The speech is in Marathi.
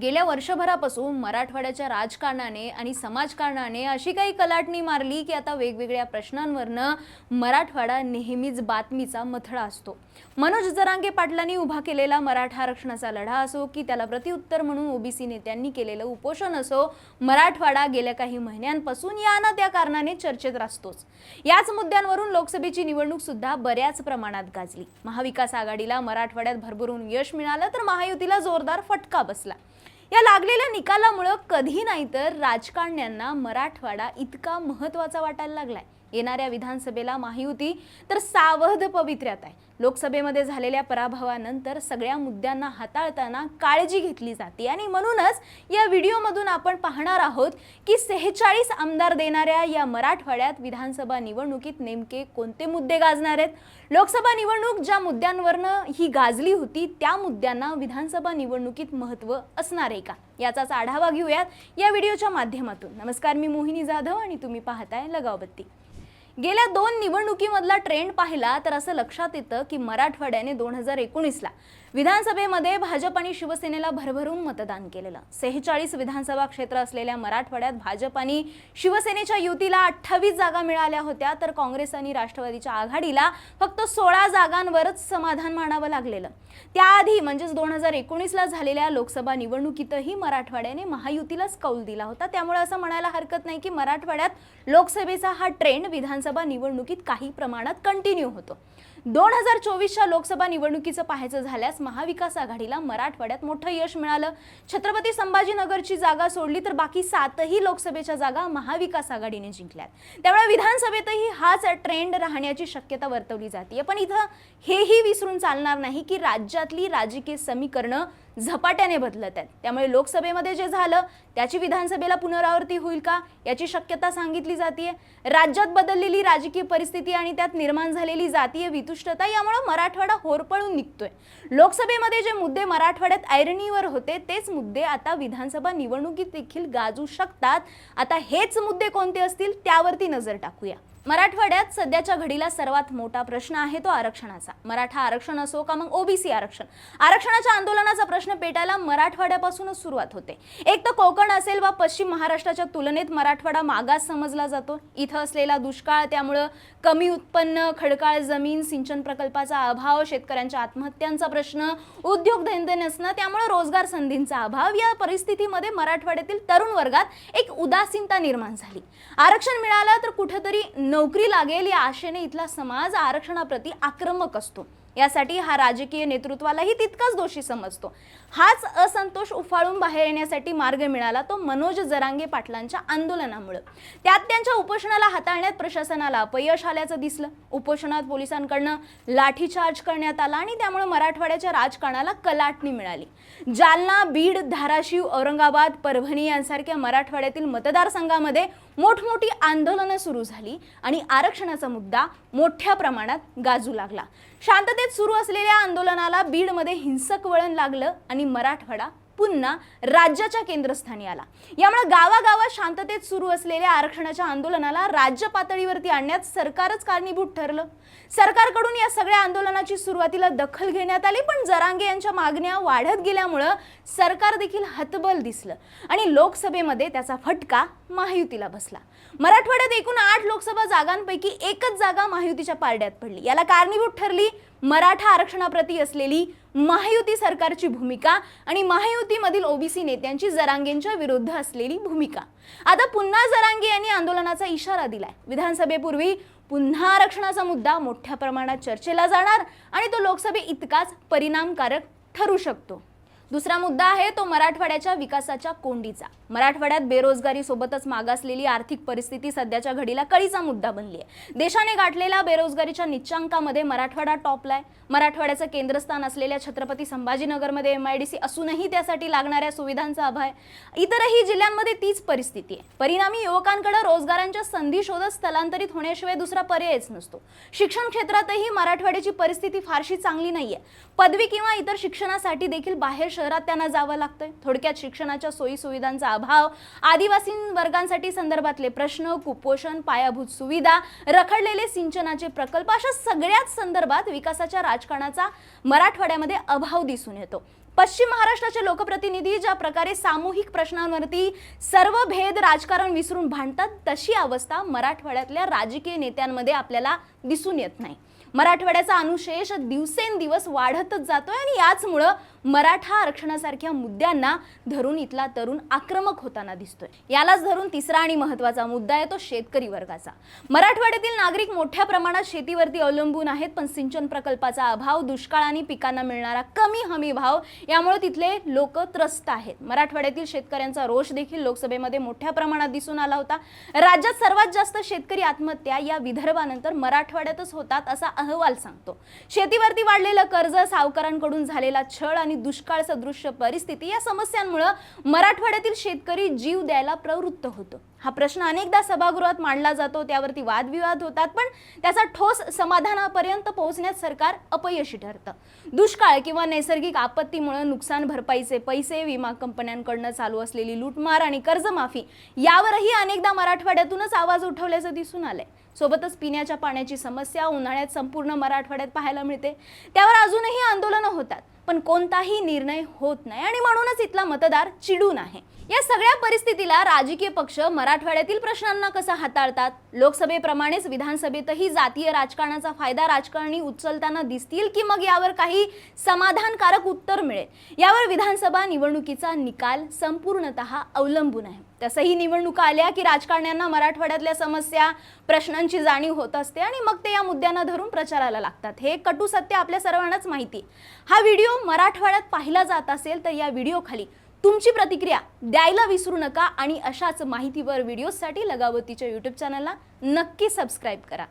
गेल्या वर्षभरापासून मराठवाड्याच्या राजकारणाने आणि समाजकारणाने अशी काही कलाटणी मारली की आता वेगवेगळ्या प्रश्नांवरनं मराठवाडा नेहमीच बातमीचा मथळा असतो. मनोज जरांगे पाटलांनी उभा केलेला मराठा आरक्षणाचा लढा असो की त्याला प्रतिउत्तर म्हणून ओबीसी नेत्यांनी केलेलं उपोषण असो मराठवाडा गेल्या काही महिन्यांपासून या ना त्या कारणाने चर्चेत राहतोच याच मुद्द्यांवरून लोकसभेची निवडणूक सुद्धा बऱ्याच प्रमाणात गाजली. महाविकास आघाडीला मराठवाड्यात भरभरून यश मिळालं तर महायुतीला जोरदार फटका बसला. या लागलेल्या निकालामुळं कधी नाही तर राजकारण्यांना मराठवाडा इतका महत्त्वाचा वाटायला लागलाय. येणाऱ्या विधानसभेला माहिती तर सावध पवित्र्यात आहे. लोकसभेमध्ये झालेल्या पराभवानंतर सगळ्या मुद्द्यांना हाताळताना काळजी घेतली जाते. आणि म्हणूनच या व्हिडिओमधून आपण पाहणार आहोत की सेहेचाळीस आमदार देणाऱ्या या मराठवाड्यात विधानसभा निवडणुकीत नेमके कोणते मुद्दे गाजणार आहेत? लोकसभा निवडणूक ज्या मुद्द्यांवरनं ही गाजली होती त्या मुद्द्यांना विधानसभा निवडणुकीत महत्त्व असणार आहे का? याचाच आढावा घेऊयात या व्हिडिओच्या माध्यमातून. नमस्कार मी मोहिनी जाधव आणि तुम्ही पाहताय लगावबत्ती. गेल्या दोन निवडणुकीमधला ट्रेंड पाहिला तर असं लक्षात येतं की मराठवाड्याने दोन हजार एकोणीसला विधानसभेमध्ये भाजप आणि शिवसेनेला भरभरून मतदान केलेलं. सेहेचाळीस विधानसभा क्षेत्र असलेल्या मराठवाड्यात भाजप आणि शिवसेनेच्या युतीला अठ्ठावीस जागा मिळाल्या होत्या तर काँग्रेस आणि राष्ट्रवादीच्या आघाडीला फक्त सोळा जागांवरच समाधान मानावं लागलेलं. त्याआधी म्हणजेच दोन हजार एकोणीसला झालेल्या लोकसभा निवडणुकीतही मराठवाड्याने महायुतीलाच कौल दिला होता. त्यामुळे असं म्हणायला हरकत नाही की मराठवाड्यात लोकसभेचा हा ट्रेंड विधानसभा निवडणुकीत काही प्रमाणात कंटिन्यू होतो. दोन हजार चोवीसच्या लोकसभा निवडणुकीचं पाहायचं झाल्यास महाविकास आघाडीला मराठवाड्यात मोठं यश मिळालं. छत्रपती संभाजीनगरची जागा सोडली तर बाकी सातही लोकसभेच्या जागा महाविकास आघाडीने जिंकल्यात. त्यामुळे विधानसभेतही हाच ट्रेंड राहण्याची शक्यता वर्तवली जाते पण इथं हेही विसरून चालणार नाही की राज्यातली राजकीय समीकरणं झपाट्याने बदलत आहेत त्यामुळे लोकसभेमध्ये जे झालं त्याची विधानसभेला पुनरावृत्ती होईल का याची शक्यता सांगितली जाते राज्यात बदललेली राजकीय परिस्थिती आणि त्यात निर्माण झालेली जातीय वितुष्टता यामुळे मराठवाडा होरपळून निघतोय. लोकसभेमध्ये जे मुद्दे मराठवाड्यात ऐरणीवर होते तेच मुद्दे आता विधानसभा निवडणुकीत देखील गाजू शकतात. आता हेच मुद्दे कोणते असतील त्यावरती नजर टाकूया. मराठवाड्यात सध्याच्या घडीला सर्वात मोठा प्रश्न आहे तो आरक्षणाचा. मराठा आरक्षण असो का मग ओबीसी आरक्षण? आरक्षणाच्या आंदोलनाचा प्रश्न पेटायला मराठवाड्यापासूनच सुरुवात होते. एक तर कोकण असेल वा पश्चिम महाराष्ट्राच्या तुलनेत मराठवाडा मागास समजला जातो. इथं असलेला दुष्काळ त्यामुळं कमी उत्पन्न खडकाळ जमीन सिंचन प्रकल्पाचा अभाव शेतकऱ्यांच्या आत्महत्यांचा प्रश्न उद्योगधंदे नसणं त्यामुळे रोजगार संधींचा अभाव या परिस्थितीमध्ये मराठवाड्यातील तरुण वर्गात एक उदासीनता निर्माण झाली. आरक्षण मिळालं तर कुठेतरी नोकरी लागेल या आशेने इथला समाज आरक्षणाप्रती आक्रमक असतो. यासाठी हा राजकीय नेतृत्वालाही तितकाच दोषी समजतो. हाच असंतोष उफाळून बाहेर येण्यासाठी मार्ग मिळाला तो मनोज जरांगे पाटलांच्या आंदोलनामुळे. त्यात त्यांच्या उपोषणाला हाताळण्यात प्रशासनाला अपयश आल्याचं दिसलं. उपोषणात पोलिसांकडनं लाठीचार्ज करण्यात आला आणि त्यामुळे मराठवाड्याच्या राजकारणाला कलाटणी मिळाली. जालना बीड धाराशिव औरंगाबाद परभणी यांसारख्या मराठवाड्यातील मतदारसंघामध्ये मोठमोठी आंदोलनं सुरू झाली आणि आरक्षणाचा मुद्दा मोठ्या प्रमाणात गाजू लागला. शांततेत सुरू असलेल्या आंदोलनाला बीडमध्ये हिंसक वळण लागलं आणि मराठवाडा पुन्हा राज्याच्या केंद्रस्थानी आला. यामुळे गावागावात शांततेत सुरू असलेल्या आरक्षणाच्या आंदोलनाला राज्य पातळीवरती आणण्यात सरकारच कारणीभूत ठरलं. सरकारकडून या सगळ्या आंदोलनाची सुरुवातीला दखल घेण्यात आली पण जरांगे यांच्या मागण्या वाढत गेल्यामुळं सरकार देखील हतबल दिसलं आणि लोकसभेमध्ये त्याचा फटका महायुतीला बसला. मराठवाड्यात एकूण आठ लोकसभा जागांपैकी एकच जागा महायुतीच्या पारड्यात पडली. याला कारणीभूत ठरली मराठा आरक्षणाप्रती असलेली महायुती सरकारची भूमिका आणि महायुतीमधील ओबीसी नेत्यांची जरांगेंच्या विरुद्ध असलेली भूमिका. आता पुन्हा जरांगे यांनी आंदोलनाचा इशारा दिलाय. विधानसभेपूर्वी पुन्हा आरक्षणाचा मुद्दा मोठ्या प्रमाणात चर्चेला जाणार आणि तो लोकसभे इतकाच परिणामकारक ठरू शकतो. दुसरा मुद्दा आहे तो मराठवाड्याच्या विकासाच्या कोंडीचा. मराठवाड्यात बेरोजगारी सोबतच मागासलेली आर्थिक परिस्थिती सध्याच्या घडीला कळीचा मुद्दा बनली आहे देशाने गाठलेल्या बेरोजगारीच्या निच्चांकामध्ये मराठवाडा टॉपला आहे. मराठवाड्याचं केंद्रस्थान असलेल्या छत्रपती संभाजीनगरमध्ये एम आय डी सी असूनही त्यासाठी लागणाऱ्या सुविधांचा अभाव आहे. इतरही जिल्ह्यांमध्ये तीच परिस्थिती आहे. परिणामी युवकांकडे रोजगारांच्या संधी शोधत स्थलांतरित होण्याशिवाय दुसरा पर्यायच नसतो. शिक्षण क्षेत्रातही मराठवाड्याची परिस्थिती फारशी चांगली नाहीये. पदवी किंवा इतर शिक्षणासाठी देखील बाहेर शहरात त्यांना जावं लागतंय. थोडक्यात शिक्षणाच्या सोयी सुविधांचा अभाव आदिवासी वर्गांसाठी संदर्भातले प्रश्न कुपोषण पायाभूत सुविधा रखडलेले सिंचनाचे प्रकल्प अशा सगळ्याच संदर्भात विकासाच्या राजकारणाचा मराठवाड्यामध्ये अभाव दिसून येतो. पश्चिम महाराष्ट्राचे लोकप्रतिनिधी ज्या प्रकारे सामूहिक प्रश्नांवरती सर्व भेद राजकारण विसरून भांडतात तशी अवस्था मराठवाड्यातल्या राजकीय नेत्यांमध्ये आपल्याला दिसून येत नाही. मराठवाड्याचा अनुशेष दिवसेंदिवस वाढतच जातोय आणि याचमुळं मराठा आरक्षणासारख्या मुद्द्यांना धरून इथला तरुण आक्रमक होताना दिसतोय. यालाच धरून तिसरा आणि महत्त्वाचा मुद्दा आहे तो शेतकरी वर्गाचा. मराठवाड्यातील नागरिक मोठ्या प्रमाणात शेतीवरती अवलंबून आहेत पण सिंचन प्रकल्पाचा अभाव दुष्काळ आणि पिकांना मिळणारा कमी हमी भाव यामुळे तिथले लोक त्रस्त आहेत. मराठवाड्यातील शेतकऱ्यांचा रोष देखील लोकसभेमध्ये मोठ्या प्रमाणात दिसून आला होता. राज्यात सर्वात जास्त शेतकरी आत्महत्या या विदर्भानंतर मराठवाड्यातच होतात असा अहवाल सांगतो. शेतीवरती वाढलेलं कर्ज सावकारांकडून झालेला छळ आणि दुष्काळ सदृश्य परिस्थिती या समस्यांमुळं मराठवाड्यातील शेतकरी जीव द्यायला प्रवृत्त होतो. हा प्रश्न अनेकदा सभागृहात मांडला जातो त्यावरती वादविवाद होतात पण त्याचा ठोस समाधानापर्यंत पोहोचण्यात सरकार अपयशी ठरतं. दुष्काळ किंवा नैसर्गिक आपत्तीमुळे नुकसान भरपाईचे पैसे विमा कंपन्यांकडनं चालू असलेली लूटमार आणि कर्जमाफी यावरही अनेकदा मराठवाड्यातूनच आवाज उठवल्याचं दिसून आलंय. सोबतच पिण्याच्या पाण्याची समस्या उन्हाळ्यात संपूर्ण मराठवाड्यात पाहायला मिळते. त्यावर अजूनही आंदोलनं होतात. पण कोणताही निर्णय होत नाही. आणि म्हणूनच इथला मतदार चिडून आहे. या सगळ्या परिस्थितीला राजकीय पक्ष मराठवाड्यातील प्रश्नांना कसा हाताळतात? लोकसभेप्रमाणेच विधानसभेतही जातीय राजकारणाचा फायदा राजकारणी उचलताना दिसतील की मग यावर काही समाधानकारक उत्तर मिळेल? यावर विधानसभा निवडणुकीचा निकाल संपूर्णतः अवलंबून आहे. तसंही निवडणुका आल्या की राजकारण्यांना मराठवाड्यातल्या समस्या प्रश्नांची जाणीव होत असते आणि मग ते या मुद्द्यांना धरून प्रचाराला लागतात. हे कटू सत्य आपल्या सर्वांनाच माहिती हा व्हिडिओ व्हिडिओ मराठवाड्यात पाहिला जात असेल तर या व्हिडिओ खाली तुमची प्रतिक्रिया द्यायला विसरू नका आणि अशाच माहितीवर व्हिडिओसाठी लगावतीच्या यूट्यूब चॅनलला नक्की सबस्क्राईब करा.